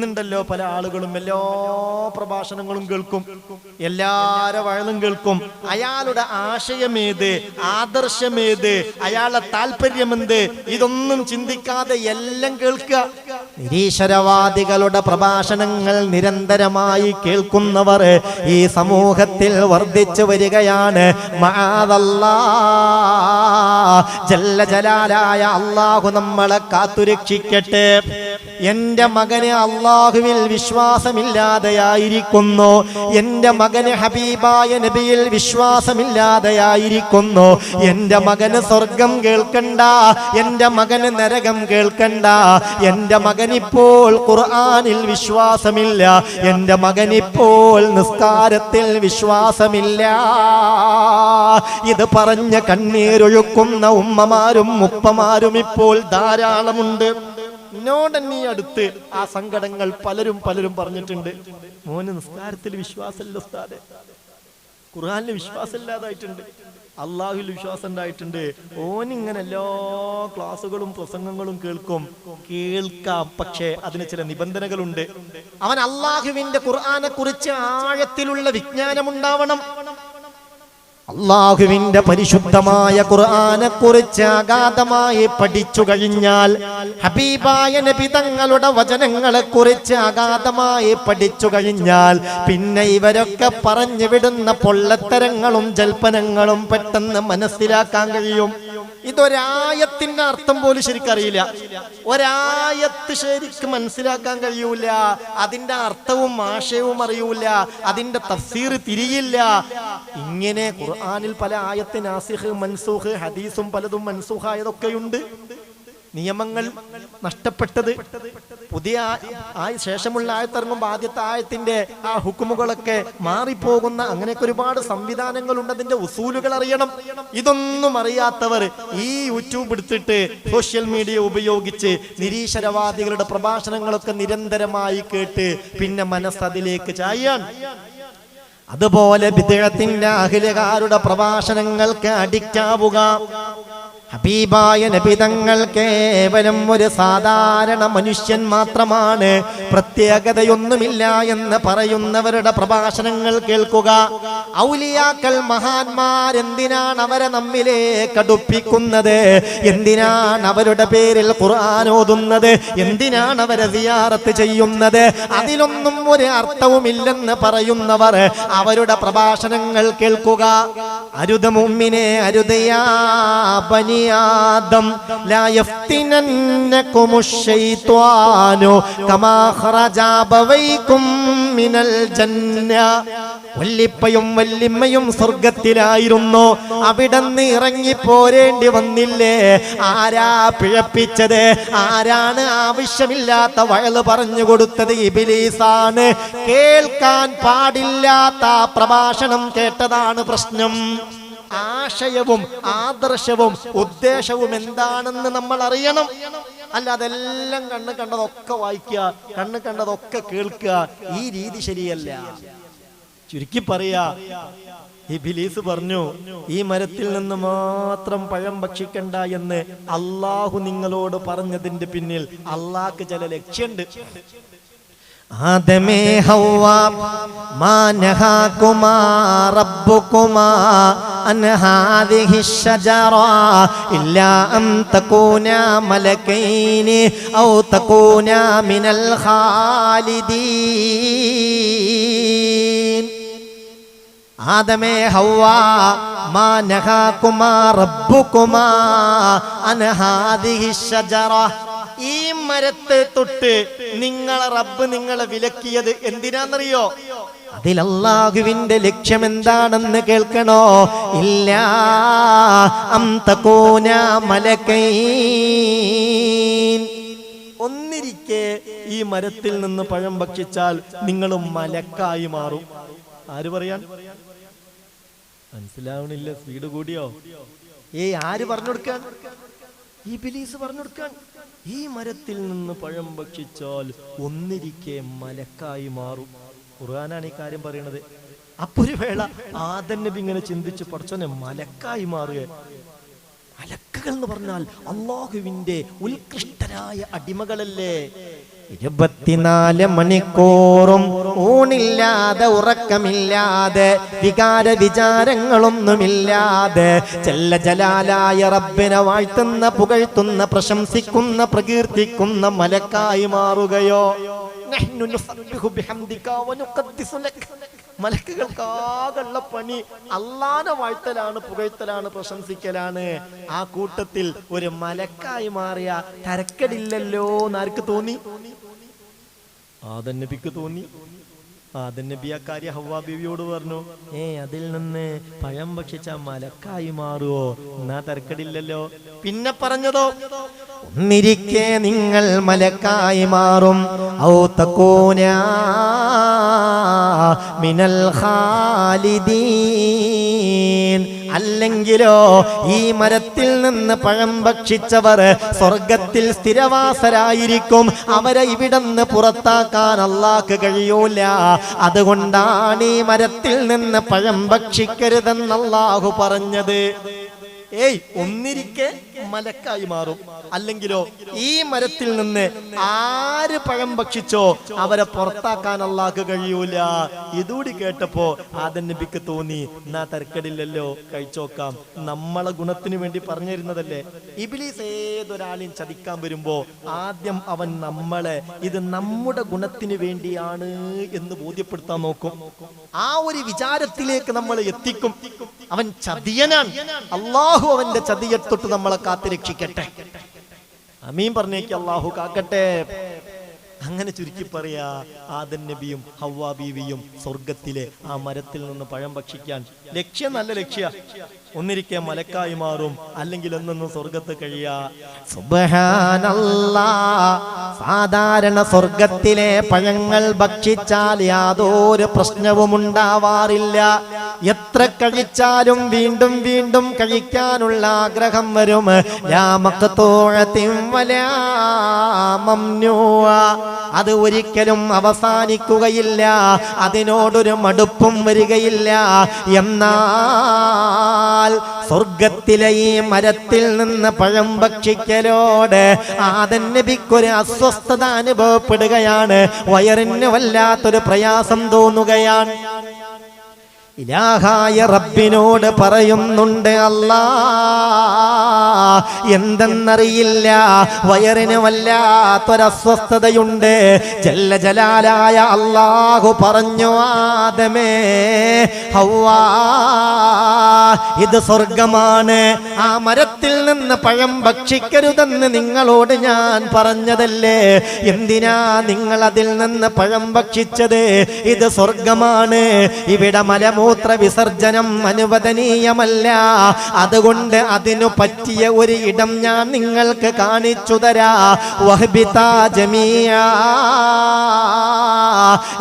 ഇന്നുണ്ടല്ലോ പല ആളുകളും എല്ലാ പ്രഭാഷണങ്ങളും കേൾക്കും എല്ലാരെ വഴലും കേൾക്കും. അയാളുടെ ആശയമേത് ആദർശമേത് അയാളുടെ താല്പര്യമെന്ത് ഇതൊന്നും ചിന്തിക്കാതെ എല്ലാം കേൾക്കുക. നിരീശ്വരവാദികളുടെ പ്രഭാഷണങ്ങൾ നിരന്തരമായി കേൾക്കുന്നവർ ഈ സമൂഹത്തിൽ വർദ്ധിച്ചു വരികയാണ്. ജല്ല ജലാലായ അള്ളാഹു നമ്മളെ കാത്തുരക്ഷിക്കട്ടെ. എന്റെ മകന് അള്ളാഹുവിൽ വിശ്വാസമില്ലാതെയായിരിക്കുന്നു. എന്റെ മകന് ഹബീബായ നബിയിൽ വിശ്വാസമില്ലാതെയായിരിക്കുന്നു. എന്റെ മകന് സ്വർഗം കേൾക്കണ്ട. എന്റെ മകന് നരകം കേൾക്കണ്ട. എന്റെ മകനിപ്പോൾ ഖുർആനിൽ വിശ്വാസമില്ല. എന്റെ മകനിപ്പോൾ നിസ്കാരത്തിൽ വിശ്വാസമില്ല. ഇത് പറഞ്ഞ കണ്ണീരൊഴുക്കുന്ന ഉമ്മമാരും ഉപ്പമാരും ഇപ്പോൾ ധാരാളമുണ്ട്. എന്നോടന്നെ അടുത്ത് ആ സങ്കടങ്ങൾ പലരും പലരും പറഞ്ഞിട്ടുണ്ട്. മോന് നിസ്കാരത്തിൽ വിശ്വാസമില്ല ഖുർആനിൽ വിശ്വാസമില്ലാതായിട്ടുണ്ട്. അള്ളാഹുൽ വിശ്വാസം ഉണ്ടായിട്ടുണ്ട് ഓനിങ്ങനെ എല്ലാ ക്ലാസ്സുകളും പ്രസംഗങ്ങളും കേൾക്കും. കേൾക്കാം. പക്ഷേ അതിന് ചില നിബന്ധനകളുണ്ട്. അവൻ അള്ളാഹുവിന്റെ ഖുർആനെ കുറിച്ച് ആഴത്തിലുള്ള വിജ്ഞാനം ഉണ്ടാവണം അള്ളാഹുവിന്റെ പരിശുദ്ധമായ ഖുർആനെ കുറിച്ച് അഗാധമായി പഠിച്ചു കഴിഞ്ഞാൽ ഹബീബായ നബി തങ്ങളുടെ വചനങ്ങളെ കുറിച്ച് അഗാധമായി പഠിച്ചു കഴിഞ്ഞാൽ പിന്നെ ഇവരൊക്കെ പറഞ്ഞു വിടുന്ന പൊള്ളത്തരങ്ങളും ജൽപ്പനങ്ങളും പെട്ടെന്ന് മനസ്സിലാക്കാൻ കഴിയും. ഇതൊരായത്തിന്റെ അർത്ഥം പോലും ശരിക്കറിയില്ല. ഒരായത്ത് ശരിക്ക് മനസ്സിലാക്കാൻ കഴിയൂല. അതിന്റെ അർത്ഥവും ആശയവും അറിയൂല. അതിന്റെ തഫ്സീർ തിരിയില്ല. ഇങ്ങനെ ഖുർആാനിൽ പല ആയത്ത് നാസിഖ് മൻസൂഖ് ഹദീസും പലതും മൻസൂഖായതൊക്കെയുണ്ട് നിയമങ്ങൾ നഷ്ടപ്പെട്ടത്. പുതിയ ആ- ആ ശേഷമുള്ള ആയത്തിറങ്ങുമ്പോൾ ആദ്യത്തെ ആയത്തിന്റെ ആ ഹുക്കുമുകളൊക്കെ മാറിപ്പോകുന്ന അങ്ങനെയൊക്കെ ഒരുപാട് സംവിധാനങ്ങൾ ഉണ്ടതിന്റെ ഉസൂലുകൾ അറിയണം. ഇതൊന്നും അറിയാത്തവർ ഈ യൂട്യൂബ് എടുത്തിട്ട് സോഷ്യൽ മീഡിയ ഉപയോഗിച്ച് നിരീശ്വരവാദികളുടെ പ്രഭാഷണങ്ങളൊക്കെ നിരന്തരമായി കേട്ട് പിന്നെ മനസ്സതിലേക്ക് ചായാൻ അതുപോലെ വിദേഹത്തിന്റെ അഖിലകാരുടെ പ്രഭാഷണങ്ങൾക്ക് അഡിക്റ്റ് ആവുക. ഹബീബായ നബിതങ്ങൾ കേവലം ഒരു സാധാരണ മനുഷ്യൻ മാത്രമാണ്. പ്രത്യേകതയൊന്നുമില്ല എന്ന് പറയുന്നവരുടെ പ്രഭാഷണങ്ങൾ കേൾക്കുക. ഔലിയാക്കൾ മഹാന്മാരെന്തിനാണ് അവരെ നമ്മിലേക്ക് അടുപ്പിക്കുന്നത്? എന്തിനാണ് അവരുടെ പേരിൽ ഖുർആൻ ഓതുന്നത്? എന്തിനാണ് അവരെ സിയാറത്ത് ചെയ്യുന്നത്? അതിലൊന്നും ഒരു അർത്ഥവുമില്ലെന്ന് പറയുന്നവർ അവരുടെ പ്രഭാഷണങ്ങൾ കേൾക്കുക. അരുത മുമ്മിനെ അരുതയാ കമാ ഖറജ അബവൈകും മിനൽ ജന്ന. വല്ലിപ്പയും വല്ലിമ്മയും സ്വർഗത്തിലായിരുന്നു. അവിടെ നിന്ന് ഇറങ്ങി പോരേണ്ടി വന്നില്ലേ? ആരാ പിഴപ്പിച്ചത്? ആരാണ് ആവശ്യമില്ലാത്ത വയൽ പറഞ്ഞു കൊടുത്തത് ഇബിലീസാണ്? കേൾക്കാൻ പാടില്ലാത്ത പ്രഭാഷണം കേട്ടതാണ് പ്രശ്നം. ആശയവും ആദർശവും ഉദ്ദേശവും എന്താണെന്ന് നമ്മൾ അറിയണം അല്ല അതെല്ലാം കണ്ണ് കണ്ടതൊക്കെ വായിക്കുക കണ്ണ് കണ്ടതൊക്കെ കേൾക്കുക ഈ രീതി ശരിയല്ല. ചുരുക്കി പറയാ ഈ ബിലീസ് പറഞ്ഞു ഈ മരത്തിൽ നിന്ന് മാത്രം പഴം ഭക്ഷിക്കണ്ട എന്ന് അള്ളാഹു നിങ്ങളോട് പറഞ്ഞതിന്റെ പിന്നിൽ അള്ളാഹ്ക്ക് ചില ലക്ഷ്യമുണ്ട് ആദമേ ഹൗവ മാ നഹാകുമാ റബ്ബുകുമാ അൻ ഹാദിഹി الشجرة إلا أن تكونا ملكين أو تكونا من الخالدين ആദമേ ഹൗവ മാ നഹാകുമാ റബ്ബുകുമാ അൻ ഹാദിഹി الشجرة ഈ മരത്തെ തൊട്ട് നിങ്ങളെ റബ്ബ് നിങ്ങളെ വിലക്കിയത് എന്തിനാന്നറിയോ അതിൽ അള്ളാഹുവിന്റെ ലക്ഷ്യം എന്താണെന്ന് കേൾക്കണോ? ഇല്ല അന്തകോന മലക്കൈ ഒന്നിരിക്കെ ഈ മരത്തിൽ നിന്ന് പഴം ഭക്ഷിച്ചാൽ നിങ്ങൾ മലക്കായി മാറും. ആര് പറയാൻ? മനസ്സിലാവണില്ല. സ്പീഡ് കൂടിയോ? ഏയ് ആര് പറഞ്ഞു കൊടുക്കാൻ? ഈ ബിലീസ് പറഞ്ഞു കൊടുക്കാൻ. ഈ മരത്തിൽ നിന്ന് പഴം ഭക്ഷിച്ചാൽ ഒന്നിരിക്കെ മലക്കായി മാറും. ഖുർആനാണ് ഈ കാര്യം പറയുന്നത്. അപ്പൊ ഒരു വേള ആദൻ നബി ഇങ്ങനെ ചിന്തിച്ച് പഠിച്ചോനെ മലക്കായി മാറുക മലക്കുകൾ എന്ന് പറഞ്ഞാൽ അള്ളാഹുവിന്റെ ഉത്കൃഷ്ടരായ അടിമകളല്ലേ? ഇരുപത്തിനാല് മണിക്കൂറും ഊണില്ലാതെ ഉറക്കമില്ലാതെ വികാര വിചാരങ്ങളൊന്നുമില്ലാതെ ചെല്ല ജലാലായ റബ്ബിനെ വാഴ്ത്തുന്ന പുകഴ്ത്തുന്ന പ്രശംസിക്കുന്ന പ്രകീർത്തിക്കുന്ന മലക്കായി മാറുകയോ? മലക്കുകൾക്കാകുള്ള പണി അള്ളാനെ വാഴ്ത്തലാണ് പുകഴ്ത്തലാണ് പ്രശംസിക്കലാണ്. ആ കൂട്ടത്തിൽ ഒരു മലക്കായി മാറിയ തരക്കടില്ലല്ലോ എന്നാർക്ക് തോന്നി? ആദൻ നബിക്ക് തോന്നി. ആദൻ നബി ഹവ്വാ ബീവിയോട് പറഞ്ഞു ഏ അതിൽ നിന്ന് പഴം ഭക്ഷിച്ച മലക്കായി മാറുവോ? എന്നാ തർക്കടില്ലല്ലോ പിന്നെ പറഞ്ഞതോ ഒന്നിരിക്കെ നിങ്ങൾ മലക്കായി മാറും. ഔ തക്കൂന മിനൽ ഖാലിദീൻ. അല്ലെങ്കിലോ ഈ മരത്തിൽ നിന്ന് പഴം ഭക്ഷിച്ചവർ സ്വർഗത്തിൽ സ്ഥിരവാസരായിരിക്കും. അവരെ ഇവിടുന്ന് പുറത്താക്കാൻ അള്ളാക്ക് കഴിയൂല. അതുകൊണ്ടാണ് ഈ മരത്തിൽ നിന്ന് പഴം ഭക്ഷിക്കരുതെന്ന് അള്ളാഹു പറഞ്ഞത്. ഏയ് ഒന്നിരിക്കെ മലക്കായി മാറും. അല്ലെങ്കിലോ ഈ മരത്തിൽ നിന്ന് ആര് പഴം ഭക്ഷിച്ചോ അവരെ പുറത്താക്കാൻ അള്ളാഹ് കഴിയൂല. ഇതുകൂടി കേട്ടപ്പോ ആദൻ നബിക്ക് തോന്നി എന്നാ തരക്കടില്ലല്ലോ കഴിച്ചോക്കാം നമ്മളെ ഗുണത്തിന് വേണ്ടി പറഞ്ഞിരുന്നതല്ലേ ഇബിലീസ് ഏതൊരാളെയും ചതിക്കാൻ വരുമ്പോ ആദ്യം അവൻ നമ്മളെ ഇത് നമ്മുടെ ഗുണത്തിന് വേണ്ടിയാണ് എന്ന് ബോധ്യപ്പെടുത്താൻ നോക്കും. ആ ഒരു വിചാരത്തിലേക്ക് നമ്മൾ എത്തിക്കും. അവൻ ചതിയനാണ്. അള്ളാഹു അവന്റെ ചതിയെ തൊട്ട് നമ്മളെ കാത്തിരക്ഷിക്കട്ടെ അമീൻ പറഞ്ഞേക്ക് അള്ളാഹു കാക്കട്ടെ. അങ്ങനെ ചുരുക്കി പറയാ ആദൻ നബിയും ഹവ്വാ ബീവിയും സ്വർഗത്തിലെ ആ മരത്തിൽ നിന്ന് പഴം ഭക്ഷിക്കാൻ. ലക്ഷ്യം നല്ല ലക്ഷ്യ. ഒന്നിരിക്കെ മലക്കായി മാറും അല്ലെങ്കിൽ എന്നൊന്നും സ്വർഗത്ത് കഴിയാ. സാധാരണ സ്വർഗത്തിലെ പഴങ്ങൾ ഭക്ഷിച്ചാൽ യാതൊരു പ്രശ്നവും ഉണ്ടാവാറില്ല. എത്ര കഴിച്ചാലും വീണ്ടും വീണ്ടും കഴിക്കാനുള്ള ആഗ്രഹം വരും. അത് ഒരിക്കലും അവസാനിക്കുകയില്ല. അതിനോടൊരു മടുപ്പും വരികയില്ല. എന്നാൽ സ്വർഗത്തിലെ ഈ മരത്തിൽ നിന്ന് പഴം ഭക്ഷിക്കലോട് ആദൻ അസ്വസ്ഥത അനുഭവപ്പെടുകയാണ്. വയറിന് വല്ലാത്തൊരു പ്രയാസം തോന്നുകയാണ്. ഇലാഹായ റബ്ബിനോട് പറയുന്നുണ്ട് അല്ലാ. എന്തെന്നറിയില്ല. വയറിന് വല്ലാത്തൊരസ്വസ്ഥതയുണ്ട്. ജല്ല ജലാലായ അള്ളാഹു പറഞ്ഞു ആദമേ ഹൗവാ ഇത് സ്വർഗമാണ് ആ മരത്തിൽ നിന്ന് പഴം ഭക്ഷിക്കരുതെന്ന് നിങ്ങളോട് ഞാൻ പറഞ്ഞതല്ലേ? എന്തിനാ നിങ്ങൾ അതിൽ നിന്ന് പഴം ഭക്ഷിച്ചത്? ഇത് സ്വർഗമാണ് ഇവിടെ മലമൂത്ര വിസർജനം അനുവദനീയമല്ല. അതുകൊണ്ട് അതിനു പറ്റിയ ഒരു ഇടം ഞാൻ നിങ്ങൾക്ക് കാണിച്ചു തരാ.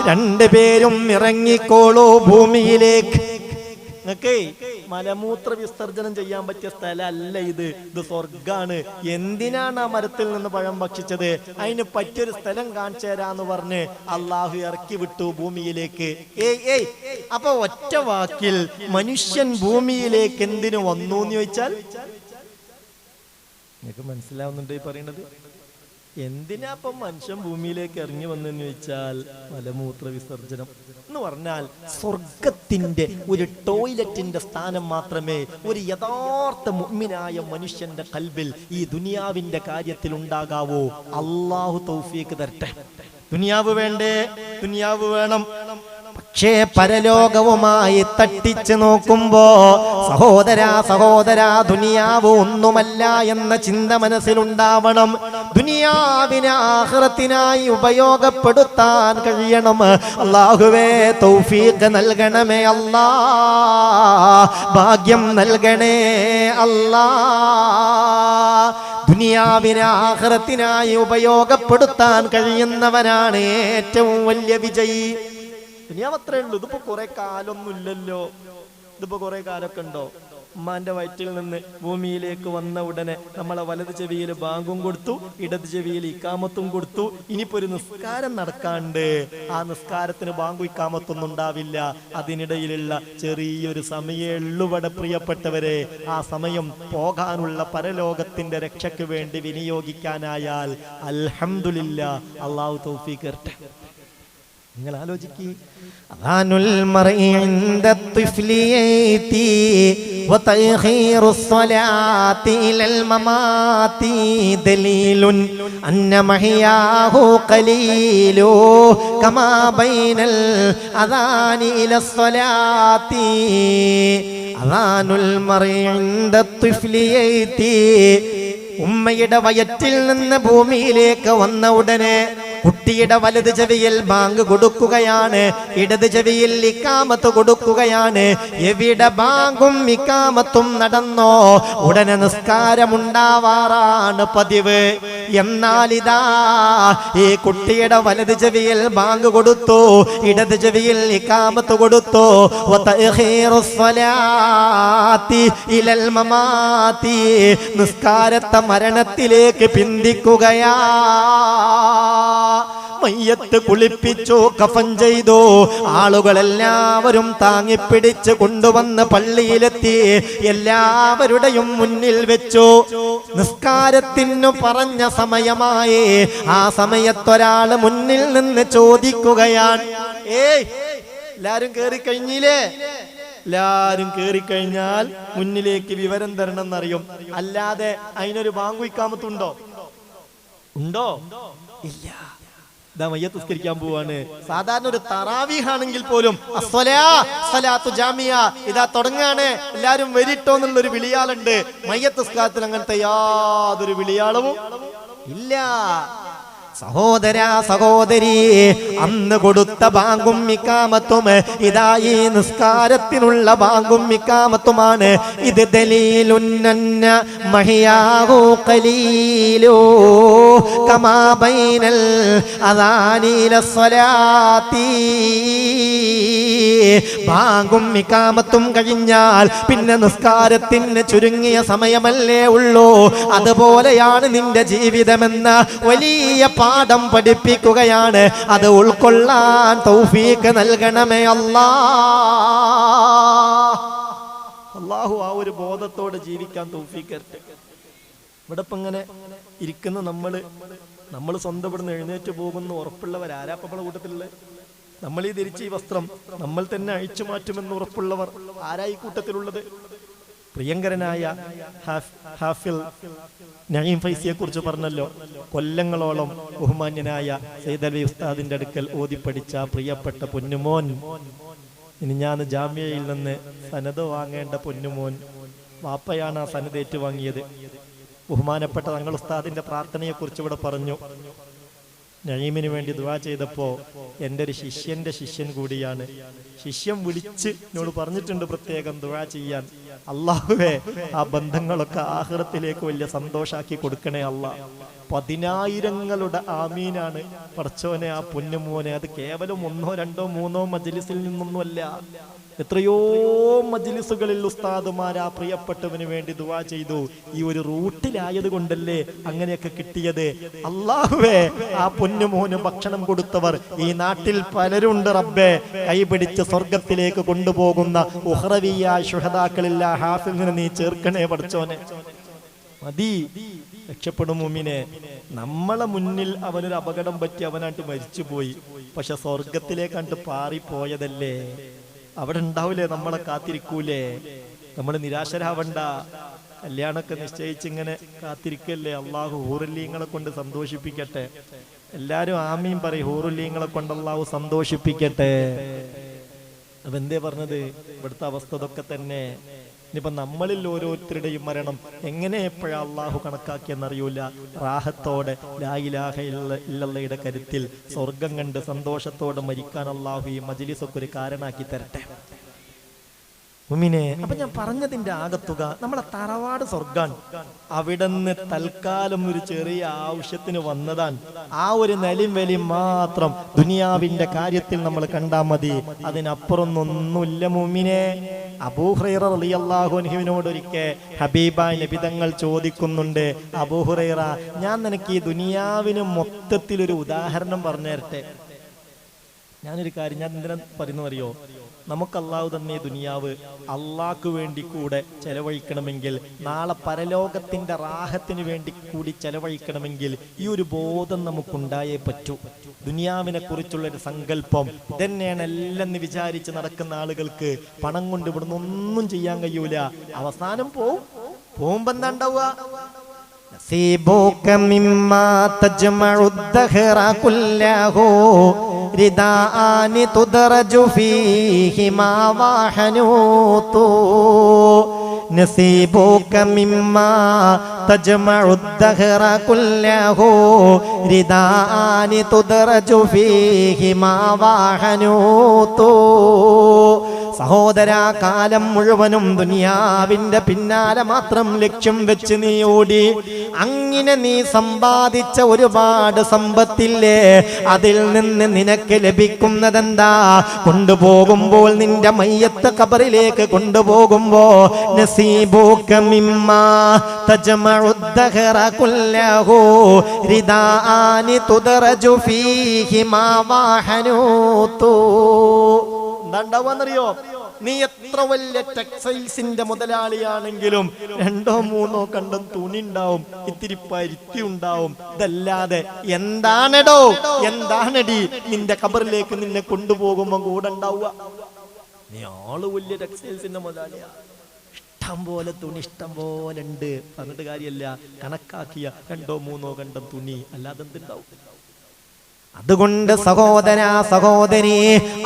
രണ്ടുപേരും ഇറങ്ങിക്കോളൂ ഭൂമിയിലേക്ക്. നിങ്ങൾക്ക് മലമൂത്ര വിസർജനം ചെയ്യാൻ പറ്റിയ സ്ഥലമല്ല ഇത്. ഇത് സ്വർഗാണ് എന്തിനാണ് ആ മരത്തിൽ നിന്ന് പഴം ഭക്ഷിച്ചത്? അതിന് പറ്റിയൊരു സ്ഥലം കാണിച്ചു തരാന്ന് പറഞ്ഞ് അള്ളാഹു ഇറക്കി വിട്ടു ഭൂമിയിലേക്ക്. ഏയ് ഏയ് അപ്പൊ ഒറ്റ വാക്കിൽ മനുഷ്യൻ ഭൂമിയിലേക്ക് എന്തിനു വന്നു എന്ന് ചോദിച്ചാൽ? നിങ്ങൾക്ക് മനസ്സിലാവുന്നുണ്ട് ഈ പറയുന്നത് എന്തിനാ ഇപ്പം മനുഷ്യൻ ഭൂമിയിലേക്ക് ഇറങ്ങി വന്നെന്ന് വെച്ചാൽ മലമൂത്ര വിസർജനം എന്ന് പറഞ്ഞാൽ സ്വർഗത്തിന്റെ ഒരു ടോയ്ലറ്റിന്റെ സ്ഥാനം മാത്രമേ ഒരു യഥാർത്ഥ മുഅ്മിനായ മനുഷ്യന്റെ കൽബിൽ ഈ ദുനിയാവിന്റെ കാര്യത്തിൽ ഉണ്ടാകാവോ. അള്ളാഹു തൗഫീക്ക് തരട്ടെ. ദുനിയാവ് വേണ്ടേ? ദുനിയാവ് വേണം. പക്ഷേ പരലോകവുമായി തട്ടിച്ചു നോക്കുമ്പോ സഹോദരാ സഹോദരാ ദുനിയാവ് ഒന്നുമല്ല എന്ന ചിന്ത മനസ്സിലുണ്ടാവണം. ദുനിയാവിനെ ആഹ്റത്തിനായി ഉപയോഗപ്പെടുത്താൻ കഴിയണം. അള്ളാഹുവേ തൗഫീഖ് നൽകണമേ അല്ലാ. ഭാഗ്യം നൽകണേ അല്ലാ. ദുനിയാവിനെ ആഹ്റത്തിനായി ഉപയോഗപ്പെടുത്താൻ കഴിയുന്നവനാണ് ഏറ്റവും വലിയ വിജയി. ദുനിയാവ് അത്രേ ഉള്ളൂ. ഇതിപ്പോ കുറെ കാലൊന്നും ഇല്ലല്ലോ. ഇതിപ്പോ കുറെ കാലൊക്കെ ഉണ്ടോ? ഉമ്മാന്റെ വയറ്റിൽ നിന്ന് ഭൂമിയിലേക്ക് വന്ന ഉടനെ നമ്മളെ വലത് ചെവിയിൽ ബാങ്കും കൊടുത്തു ഇടത് ചെവിയിൽ ഇക്കാമത്തും കൊടുത്തു. ഇനിയിപ്പോ ഒരു നിസ്കാരം നടക്കാണ്ട് ആ നിസ്കാരത്തിന് ബാങ്കും ഇക്കാമത്തൊന്നും ഉണ്ടാവില്ല. അതിനിടയിലുള്ള ചെറിയൊരു സമയേ ഉള്ളുവടെ പ്രിയപ്പെട്ടവരെ. ആ സമയം പോകാനുള്ള പരലോകത്തിന്റെ രക്ഷയ്ക്ക് വേണ്ടി വിനിയോഗിക്കാനായാൽ അൽഹമില്ല അള്ളാഹു തൗഫീഖ് നിങ്ങൾ ആലോചിക്ക് ഉമ്മയുടെ വയറ്റിൽ നിന്ന് ഭൂമിയിലേക്ക് വന്ന ഉടനെ കുട്ടിയുടെ വലത് ചെവിയിൽ ബാങ്ക് കൊടുക്കുകയാണ് ഇടത് ചെവിയിൽ ഇക്കാമത്ത് കൊടുക്കുകയാണ്. എവിടെ ബാങ്കും ഇക്കാമത്തും നടന്നോ? ഉടനെ നിസ്കാരമുണ്ടാവാറാണ് പതിവ്. എന്നാൽ ഇതാ ഈ കുട്ടിയുടെ വലത് ചെവിയിൽ ബാങ്ക് കൊടുത്തു ഇടത് ചെവിയിൽ ഇക്കാമത്ത് കൊടുത്തു. നിസ്കാരത്തെ മരണത്തിലേക്ക് പിന്തിക്കുകയാ. മയ്യത്ത് കുളിപ്പിച്ചു കഫൻ ചെയ്തു. ആളുകളെല്ലാവരും താങ്ങിപ്പിടിച്ച് കൊണ്ടുവന്ന് പള്ളിയിലെത്തി. എല്ലാവരുടെയും മുന്നിൽ വെച്ചു. നിസ്കാരത്തിനു പറഞ്ഞ സമയമായേ. ആ സമയത്തൊരാൾ മുന്നിൽ നിന്ന് ചോദിക്കുകയാണ് ഏയ് എല്ലാരും കേറി കഴിഞ്ഞില്ലേ? എല്ലാരും കേറി കഴിഞ്ഞാൽ മുന്നിലേക്ക് വിവരം തരണം എന്നറിയും അല്ലാതെ അതിനൊരു ബാങ്കുയിക്കാമത്തുണ്ടോ ഉണ്ടോ? ഇല്ല. ഇതാ മയ്യത്ത് പോവാണ്. സാധാരണ ഒരു തറാവീഹാണെങ്കിൽ പോലും സ്വലാത്തു ജാമിയ ഇതാ തുടങ്ങാണ്. എല്ലാരും വരിട്ടോ എന്നുള്ളൊരു വിളിയാളുണ്ട്. മയ്യത്ത് നിസ്കാരത്തിൽ അങ്ങനത്തെ യാതൊരു വിളിയാളവും ഇല്ല. സഹോദര സഹോദരി അന്ന് കൊടുത്ത ബാങ്കും മിക്കാമത്തും ഇതാ ഈ നിസ്കാരത്തിനുള്ള ബാങ്കും മിക്കാമത്തുമാണ് ഇത് ദലീലുന്നന്ന ബാങ്കും മിക്കാമത്തും കഴിഞ്ഞാൽ പിന്നെ നിസ്കാരത്തിന് ചുരുങ്ങിയ സമയമല്ലേ ഉള്ളൂ. അതുപോലെയാണ് നിന്റെ ജീവിതമെന്ന വലിയ പാഠം പഠിപ്പിക്കുകയാണ്. അത് ഉൾക്കൊള്ളാൻ തൗഫീക്ക് നൽകണമേ അല്ലാ. അള്ളാഹു ആ ഒരു ബോധത്തോടെ ജീവിക്കാൻ തൗഫീക്കരട്ടെ ഇവിടെ ഇപ്പൊ ഇങ്ങനെ ഇരിക്കുന്ന നമ്മൾ നമ്മൾ സ്വന്തം ഇവിടുന്ന് എഴുന്നേറ്റ് പോകുന്ന ഉറപ്പുള്ളവർ ആരാപ്പമ്മളെ കൂട്ടത്തിലുള്ളത് നമ്മൾ ഈ ധരിച്ച ഈ വസ്ത്രം നമ്മൾ തന്നെ അഴിച്ചു മാറ്റുമെന്ന് ഉറപ്പുള്ളവർ ആരായി കൂട്ടത്തിലുള്ളത്? പ്രിയങ്കരനായ ഹാഫ്- ഹാഫിൽ നഈം ഫൈസിയെ കുറിച്ച് പറഞ്ഞല്ലോ. കൊല്ലങ്ങളോളം ബഹുമാന്യനായ സൈദലി ഉസ്താദിന്റെ അടുക്കൽ ഓതിപ്പടിച്ച പ്രിയപ്പെട്ട പൊന്നുമോൻ. ഇനി ഞാൻ ജാമ്യയിൽ നിന്ന് സനത് വാങ്ങേണ്ട പൊന്നുമോൻ വാപ്പയാണ് ആ സനത് ഏറ്റുവാങ്ങിയത്. ബഹുമാനപ്പെട്ട തങ്ങൾ ഉസ്താദിന്റെ പ്രാർത്ഥനയെ കുറിച്ച് ഇവിടെ പറഞ്ഞു. നഴീമിന് വേണ്ടി ദുവാ ചെയ്തപ്പോ എന്റെ ഒരു ശിഷ്യന്റെ ശിഷ്യൻ കൂടിയാണ്. ശിഷ്യൻ വിളിച്ച് എന്നോട് പറഞ്ഞിട്ടുണ്ട് പ്രത്യേകം ദുവാ ചെയ്യാൻ. അള്ളാഹുവേ ആ ബന്ധങ്ങളൊക്കെ ആഹ്റത്തിലേക്ക് വലിയ സന്തോഷാക്കി കൊടുക്കണേ അല്ല പതിനായിരങ്ങളുടെ ആമീനാണ്. പടച്ചോനെ ആ പൊന്നുമോനെ അത് കേവലം ഒന്നോ രണ്ടോ മൂന്നോ മജലിസിൽ നിന്നൊന്നുമല്ല. എത്രയോ മജ്ലിസുകളിൽ ഉസ്താദുമാർ ആ പ്രിയപ്പെട്ടവന് വേണ്ടി ദുവാ ചെയ്തു. ഈ ഒരു റൂട്ടിലായത് കൊണ്ടല്ലേ അങ്ങനെയൊക്കെ കിട്ടിയത്? അള്ളാഹുവേ ആ പൊന്നുമോന് ഭക്ഷണം കൊടുത്തവർ ഈ നാട്ടിൽ പലരുണ്ട് റബ്ബേ. കൈപിടിച്ച് സ്വർഗത്തിലേക്ക് കൊണ്ടുപോകുന്ന ഉഹ്റവിയ ശുഹദാക്കളില്ല ഹാഫിലിനെ നീ ചേർക്കണേ പഠിച്ചോനെ. മതി രക്ഷപ്പെടും മുമ്മിനെ നമ്മളെ മുന്നിൽ അവനൊരു അപകടം പറ്റി അവനായിട്ട് മരിച്ചുപോയി. പക്ഷെ സ്വർഗത്തിലേക്കണ്ട് പാറിപ്പോയതല്ലേ? അവിടെ ഉണ്ടാവൂലേ? നമ്മളെ കാത്തിരിക്കൂലേ? നമ്മൾ നിരാശരാവണ്ട. കല്യാണൊക്കെ നിശ്ചയിച്ചിങ്ങനെ കാത്തിരിക്കല്ലേ? അള്ളാഹു ഹൂറുല്ലീങ്ങളെ കൊണ്ട് സന്തോഷിപ്പിക്കട്ടെ. എല്ലാരും ആമീൻ പറയും ഹൂറുല്ലീങ്ങളെ കൊണ്ട് അള്ളാഹു സന്തോഷിപ്പിക്കട്ടെ. അപ്പൊ എന്തേ പറഞ്ഞത്? ഇവിടുത്തെ അവസ്ഥ തന്നെ. ഇനിയിപ്പൊ നമ്മളിൽ ഓരോരുത്തരുടെയും മരണം എങ്ങനെ എപ്പോഴാ അള്ളാഹു കണക്കാക്കിയെന്നറിയൂല. റാഹത്തോടെ ലായിലാഹ ഇല്ലയുടെ കരുത്തിൽ സ്വർഗം കണ്ട് സന്തോഷത്തോടെ മരിക്കാൻ അള്ളാഹു ഈ മജിലിസൊക്കെ ഒരു കാരണാക്കി തരട്ടെ. മുമിനെ അപ്പൊ ഞാൻ പറഞ്ഞതിന്റെ ആകത്തുക നമ്മളെ തറവാട് സ്വർഗാൻ അവിടുന്ന് തൽക്കാലം ഒരു ചെറിയ ആവശ്യത്തിന് വന്നതാൻ ആ ഒരു നലിം വലി മാത്രം ദുനിയാവിന്റെ കാര്യത്തിൽ നമ്മൾ കണ്ടാ മതി. അതിനപ്പുറം ഒന്നുമില്ല മുമിനെ അബൂഹുറൈറ ഒരിക്കൽ ഹബീബായ് ലഭിതങ്ങൾ ചോദിക്കുന്നുണ്ട് അബൂഹുറൈറ ഞാൻ നിനക്ക് ഈ ദുനിയാവിന് മൊത്തത്തിൽ ഒരു ഉദാഹരണം പറഞ്ഞു തരട്ടെ ഞാനൊരു കാര്യം ഞാൻ എന്തിനാ പറയുന്നു അറിയോ നമുക്ക് അള്ളാഹു തന്നെ ദുനിയാവ് അള്ളാഹ്ക്ക് വേണ്ടി കൂടെ ചെലവഴിക്കണമെങ്കിൽ നാളെ പരലോകത്തിന്റെ റാഹത്തിന് വേണ്ടി കൂടി ചെലവഴിക്കണമെങ്കിൽ ഈ ഒരു ബോധം നമുക്കുണ്ടായേ പറ്റൂ. ദുനിയാവിനെ കുറിച്ചുള്ള ഒരു സങ്കല്പം തന്നെയാണ് എല്ലെന്ന് വിചാരിച്ച് നടക്കുന്ന ആളുകൾക്ക് പണം കൊണ്ട് ഇവിടുന്ന് ഒന്നും ചെയ്യാൻ കഴിയൂല. അവസാനം പോവും. പോകുമ്പോ എന്താ ഉണ്ടാവുക? നസീബോക്ക മിമ്മ رداءان تدرج فيهما وحنوط نصيبك مما تجمع الدهر كله رداءان تدرج فيهما وحنوط സഹോദരാ കാലം മുഴുവനും ദുനിയാവിന്റെ പിന്നാലെ മാത്രം ലക്ഷ്യം വെച്ച് നീ ഓടി. അങ്ങനെ നീ സമ്പാദിച്ച ഒരുപാട് സമ്പത്തില്ലേ? അതിൽ നിന്ന് നിനക്ക് ലഭിക്കുന്നതെന്താ? കൊണ്ടുപോകുമ്പോൾ നിന്റെ മയ്യത്ത് കബറിലേക്ക് കൊണ്ടുപോകുമ്പോ നസീബോക്ക മിമ്മ തുദറജു ഫീഹി മാ വാഹനൂതു. എന്താ നീ എത്ര വലിയ ടെക്സ്റ്റൈൽസിന്റെ മുതലാളിയാണെങ്കിലും രണ്ടോ മൂന്നോ കണ്ടും തുണി ഉണ്ടാവും ഇത്തിരി പരുത്തി ഉണ്ടാവും. ഇതല്ലാതെ എന്താണെടോ? എന്താണടി? നിന്റെ കബറിലേക്ക് നിന്നെ കൊണ്ടുപോകുമ്പോ കൂടെ ഉണ്ടാവുക നീ ആൾ വലിയ ടെക്സ്റ്റൈൽസിന്റെ മുതലാളിയാ. ഇഷ്ടം പോലെ തുണി ഇഷ്ടം പോലെ ഉണ്ട് പറഞ്ഞിട്ട് കാര്യമല്ല കണക്കാക്കിയ രണ്ടോ മൂന്നോ കണ്ടം തുണി. അല്ലാതെ എന്തുണ്ടാവും അതുകൊണ്ട് സഹോദര സഹോദരി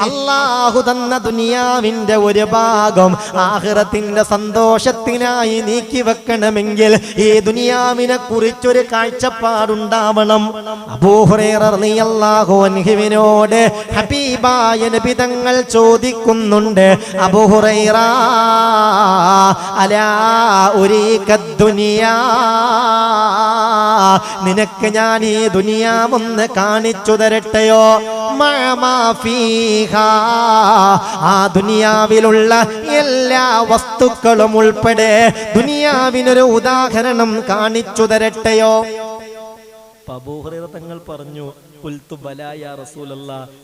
അള്ളാഹു തന്ന ദുനിയാവിന്റെ ഒരു ഭാഗം ആഹ്റത്തിന്റെ സന്തോഷത്തിനായി നീക്കി വെക്കണമെങ്കിൽ ഈ ദുനിയാവിനെ കുറിച്ചൊരു കാഴ്ചപ്പാടുണ്ടാവണം. അബൂഹുറേറിയല്ലാഹു അൻഹുവിനോട് ഹബീബായ നബിതങ്ങൾ ചോദിക്കുന്നുണ്ട് അബൂഹുറൈറ അലാ ഉരീക ദുനിയാ? നിനക്ക് ഞാൻ ഈ ദുനിയാവൊന്ന് കാണിച്ചു തരട്ടെയോ? ആ ദുനിയാവിലുള്ള എല്ലാ വസ്തുക്കളും ഉൾപ്പെടെ ദുനിയാവിനൊരു ഉദാഹരണം കാണിച്ചു തരട്ടെയോ? തങ്ങൾ പറഞ്ഞു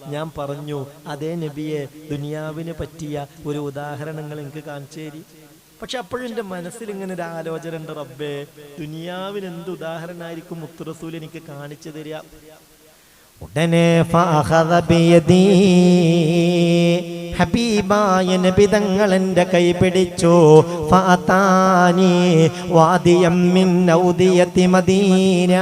ഞാൻ പറഞ്ഞു അതേ നബിയെ ദുനിയാവിന് പറ്റിയ ഒരു ഉദാഹരണങ്ങൾ എനിക്ക് കാണിച്ചു തരി പക്ഷെ അപ്പോഴും എന്റെ മനസ്സിൽ ഇങ്ങനെ ഒരു ആലോചന ഉണ്ട് റബ്ബേ ദുനിയാവിന് എന്ത് ഉദാഹരണമായിരിക്കും മുത്തുറസൂൽ എനിക്ക് കാണിച്ചു തരിക ഉടനെ. ഹബീബായ നബിതങ്ങൾ എന്റെ കൈ പിടിച്ചു ഫാത്താനി വാദിയം മിൻ ഔദിയത്തി മദീന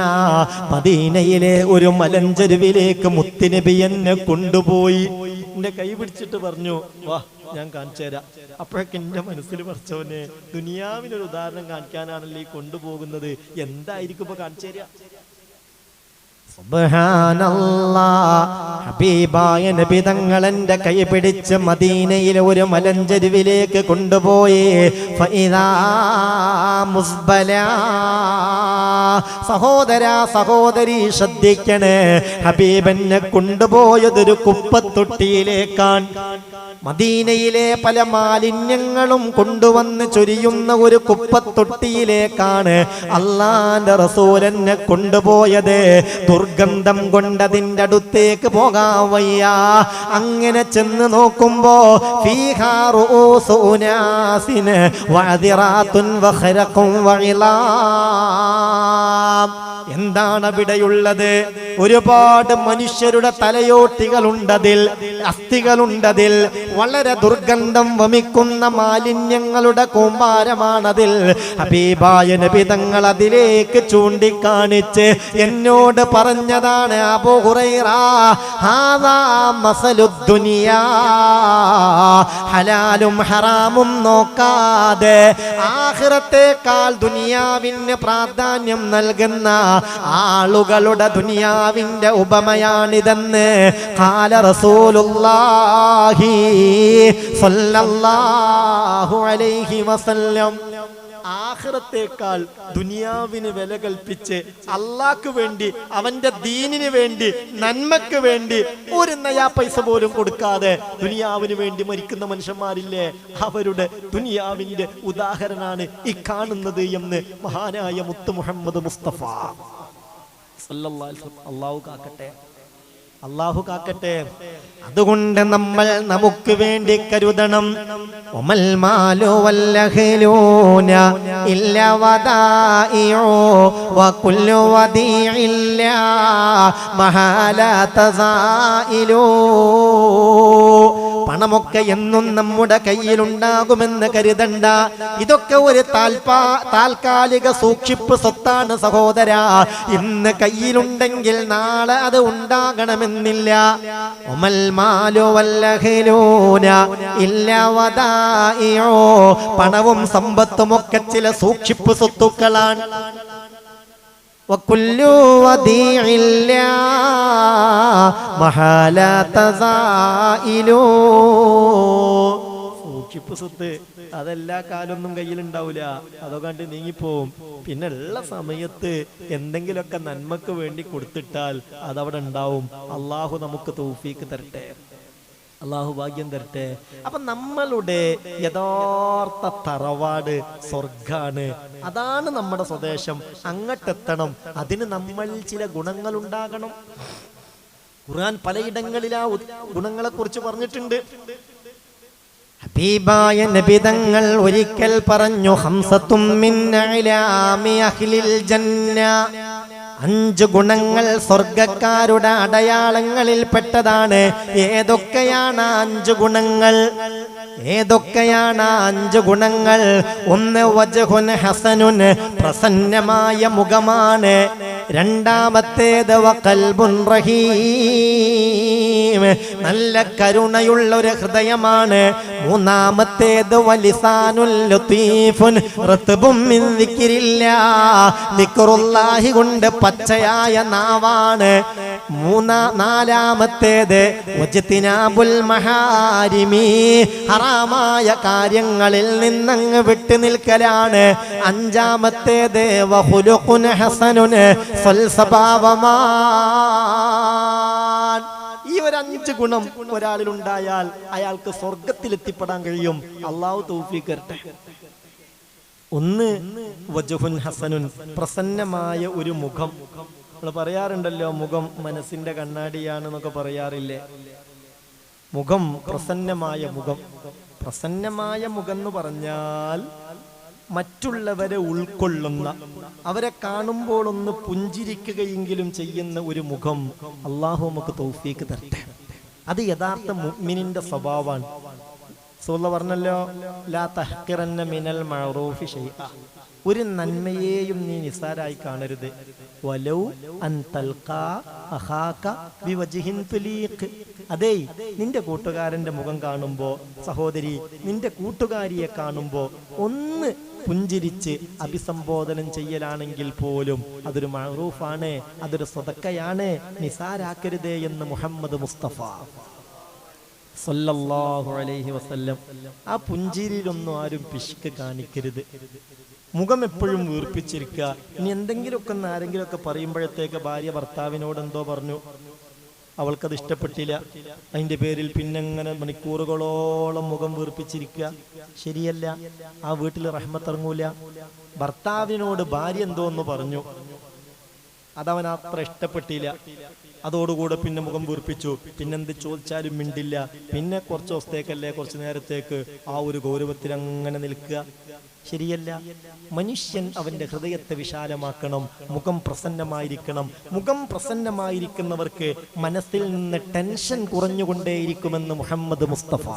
മദീനയിലെ ഒരു മലഞ്ചെരുവിലേക്ക് മുത്തുനബി എന്നെ കൊണ്ടുപോയി എന്റെ കൈ പിടിച്ചിട്ട് പറഞ്ഞു വാ ഞാൻ കാണിച്ചു തരാം. അപ്പോഴൊക്കെ എന്റെ മനസ്സിൽ പറിച്ചവനെ ദുനിയാവിനൊരു ഉദാഹരണം കാണിക്കാനാണല്ലോ കൊണ്ടുപോകുന്നത്? എന്തായിരിക്കും ഇപ്പൊ കാണിച്ചു സുബ്ഹാനല്ലാ. ഹബീബായ നബി കൈ പിടിച്ച് മദീനയിലെ ഒരു മലഞ്ചെരുവിലേക്ക് കൊണ്ടുപോയി. സഹോദര സഹോദരി ശ്രദ്ധിക്കണേ. ഹബീബെന്നെ കൊണ്ടുപോയതൊരു കുപ്പത്തൊട്ടിയിലേക്കാണ്. മദീനയിലെ പല മാലിന്യങ്ങളും കൊണ്ടുവന്ന് ചൊരിയുന്ന ഒരു കുപ്പത്തൊട്ടിയിലേക്കാണ് അള്ളാന്റെ റസൂലെന്നെ കൊണ്ടുപോയത്. ദുർഗന്ധം കൊണ്ടതിന്റെ അടുത്തേക്ക് പോകാൻ വയ്യ. അങ്ങനെ ചെന്ന് നോക്കുമ്പോ എന്താണ് അവിടെയുള്ളത്? ഒരുപാട് മനുഷ്യരുടെ തലയോട്ടികളുണ്ടതിൽ അസ്ഥികളുണ്ടതിൽ വളരെ ദുർഗന്ധം വമിക്കുന്ന മാലിന്യങ്ങളുടെ കൂമ്പാരമാണതിൽ. ഹബീബായ നബി തങ്ങൾ അതിലേക്ക് ചൂണ്ടിക്കാണിച്ച് എന്നോട് പറഞ്ഞതാണ് അബൂ ഹലാലും ഹറാമും നോക്കാതെ ആഹ്റത്തേക്കാൾ ദുനിയാവിന് പ്രാധാന്യം നൽകുന്ന ആളുകളുടെ ദുനിയാവിന്റെ ഉപമയാണിതെന്ന് കാല റസൂലുള്ളാഹി സ്വല്ലല്ലാഹു അലൈഹി വസല്ലം. ആഖിറത്തേക്കാൾ ദുനിയാവിന് വില കൽപ്പിച്ച് അള്ളാക്ക് വേണ്ടി അവന്റെ ദീനിന് വേണ്ടി നന്മക്ക് വേണ്ടി ഒരു നയാ പൈസ പോലും കൊടുക്കാതെ ദുനിയാവിന് വേണ്ടി മരിക്കുന്ന മനുഷ്യന്മാരില്ലേ? അവരുടെ ദുനിയാവിന്റെ ഉദാഹരണാണ് ഈ കാണുന്നത് എന്ന് മഹാനായ മുത്തു മുഹമ്മദ് മുസ്തഫ. സല്ലല്ലാഹു. അള്ളാഹു കാക്കട്ടെ. അള്ളാഹു കാക്കട്ടെ. അതുകൊണ്ട് നമ്മൾ നമുക്ക് വേണ്ടി കരുതണം. ഇല്ല മഹാല പണമൊക്കെ എന്നും നമ്മുടെ കയ്യിലുണ്ടാകുമെന്ന് കരുതണ്ട. ഇതൊക്കെ ഒരു താൽപാ താൽക്കാലിക സൂക്ഷിപ്പ് സ്വത്താണ് സഹോദര. ഇന്ന് കയ്യിലുണ്ടെങ്കിൽ നാളെ അത് ഉണ്ടാകണമെന്നില്ല. ഒമൽ മാലോ വല്ലഹലൂന ഇല്ല വദാഇഉ. പണവും സമ്പത്തുമൊക്കെ ചില സൂക്ഷിപ്പ് സ്വത്തുക്കളാണ്. وكل وديع لا محالة تزائل സൂക്ഷിപ്പ് സ്വത്ത് അതെല്ലാ കാലൊന്നും കയ്യിലുണ്ടാവില്ല അതൊക്കെ കണ്ട് നീങ്ങിപ്പോവും പിന്നെ ഉള്ള സമയത്ത് എന്തെങ്കിലുമൊക്കെ നന്മക്ക് വേണ്ടി കൊടുത്തിട്ടാൽ അതവിടെ ഉണ്ടാവും അള്ളാഹു നമുക്ക് തൗഫീക്ക് തരട്ടെ അള്ളാഹു ഭാഗ്യം തരട്ടെ. അപ്പൊ നമ്മളുടെ യഥാർത്ഥ തറവാട് സ്വർഗാണ് അതാണ് നമ്മുടെ സ്വദേശം. അങ്ങട്ടെത്തണം. അതിന് നമ്മൾ ചില ഗുണങ്ങൾ ഉണ്ടാകണം ഖുർആൻ പലയിടങ്ങളിൽ ആ ഗുണങ്ങളെ കുറിച്ച് പറഞ്ഞിട്ടുണ്ട്. ഹബീബായ നബിതങ്ങൾ ഒരിക്കൽ പറഞ്ഞു ഹംസത്തും ജന്ന. അഞ്ച് ഗുണങ്ങൾ സ്വർഗക്കാരുടെ അടയാളങ്ങളിൽ പെട്ടതാണ്. ഏതൊക്കെയാണ് അഞ്ചു ഗുണങ്ങൾ? ഏതൊക്കെയാണ് അഞ്ച് ഗുണങ്ങൾ? ഒന്ന് വജഹുൻ ഹസനുൻ പ്രസന്നമായ മുഖമാണ്. രണ്ടാമത്തേത് വക്കൽബുൻ റഹീം. നല്ല കരുണയുള്ള ഒരു ഹൃദയമാണ്. മൂന്നാമത്തേത് വലിസാനുൽ ലത്തീഫുൻ. ഋതുബും ദിക്റുല്ലാഹി കൊണ്ട് പച്ചയായ നാവാണ്. മൂന്നാ നാലാമത്തേത് മഹാരിമി. ഹറാമായ കാര്യങ്ങളിൽ നിന്നങ്ങ് വിട്ടു നിൽക്കലാണ്. അഞ്ചാമത്തേത് വഹുലുഖുൻ ഹസനുന് സ്വൽസ്വഭാവമാൻ ഈ ഒരു അഞ്ച് ഗുണം ഒരാളിൽ ഉണ്ടായാൽ അയാൾക്ക് സ്വർഗത്തിൽ എത്തിപ്പെടാൻ കഴിയും. അള്ളാഹു തൗഫീഖ് തരട്ടെ. ഒന്ന് വജുഹുൻ ഹസനുൻ. പ്രസന്നമായ ഒരു മുഖം. നമ്മൾ പറയാറുണ്ടല്ലോ മുഖം മനസ്സിന്റെ കണ്ണാടിയാണെന്നൊക്കെ പറയാറില്ലേ? മുഖം പ്രസന്നമായ മുഖം. പ്രസന്നമായ മുഖം എന്ന് പറഞ്ഞാൽ മറ്റുള്ളവരെ ഉൾക്കൊള്ളുന്ന അവരെ കാണുമ്പോൾ ഒന്ന് പുഞ്ചിരിക്കുകയെങ്കിലും ചെയ്യുന്ന ഒരു മുഖം അള്ളാഹു നമുക്ക് തൗഫീക്ക് തരട്ടെ. അത് യഥാർത്ഥ മുഗ്മിനിന്റെ സ്വഭാവമാണ്. സൂള്ള പറഞ്ഞല്ലോ ലാ തഹ്കിറന്ന മിനൽ മഅറൂഫി ഷൈഅ ഒരു നന്മയെയും നീ നിസ്സാരായി കാണരുത്. വലൗ അതേ നിന്റെ കൂട്ടുകാരന്റെ മുഖം കാണുമ്പോ സഹോദരി നിന്റെ കൂട്ടുകാരിയെ കാണുമ്പോ ഒന്ന് പുഞ്ചിരിച്ച് അഭിസംബോധനം ചെയ്യലാണെങ്കിൽ പോലും അതൊരു മഹറൂഫാണ് അതൊരു സ്വതക്കയാണ്. നിസാരാക്കരുതേ എന്ന് മുഹമ്മദ് മുസ്തഫ. സല്ലല്ലാഹു അലൈഹി വസല്ലം. ആ പുഞ്ചിരിയിലൊന്നും ആരും പിശുക്ക് കാണിക്കരുത്. മുഖം എപ്പോഴും വീർപ്പിച്ചിരിക്കുക. ഇനി എന്തെങ്കിലുമൊക്കെ ഒന്ന് ആരെങ്കിലുമൊക്കെ പറയുമ്പോഴത്തേക്ക് ഭാര്യ ഭർത്താവിനോട് എന്തോ പറഞ്ഞു. അവൾക്കത് ഇഷ്ടപ്പെട്ടില്ല. അതിന്റെ പേരിൽ പിന്നെങ്ങനെ മണിക്കൂറുകളോളം മുഖം വീർപ്പിച്ചിരിക്കുക. ശരിയല്ല. ആ വീട്ടിൽ റഹ്മത്തിറങ്ങൂല ഭർത്താവിനോട് ഭാര്യ എന്തോ ഒന്ന് പറഞ്ഞു. അതവൻ അത്ര ഇഷ്ടപ്പെട്ടില്ല. അതോടുകൂടെ പിന്നെ മുഖം വീർപ്പിച്ചു. പിന്നെന്ത് ചോദിച്ചാലും മിണ്ടില്ല. പിന്നെ കുറച്ച് ദിവസത്തേക്കല്ലേ കുറച്ച് നേരത്തേക്ക് ആ ഒരു ഗൗരവത്തിൽ അങ്ങനെ നിൽക്കുക. ശരിയല്ല. മനുഷ്യൻ അവന്റെ ഹൃദയത്തെ വിശാലമാക്കണം മുഖം പ്രസന്നമായിരിക്കണം. മുഖം പ്രസന്നമായിരിക്കുന്നവർക്ക് മനസ്സിൽ നിന്ന് ടെൻഷൻ കുറഞ്ഞുകൊണ്ടേയിരിക്കുമെന്ന് മുഹമ്മദ് മുസ്തഫ.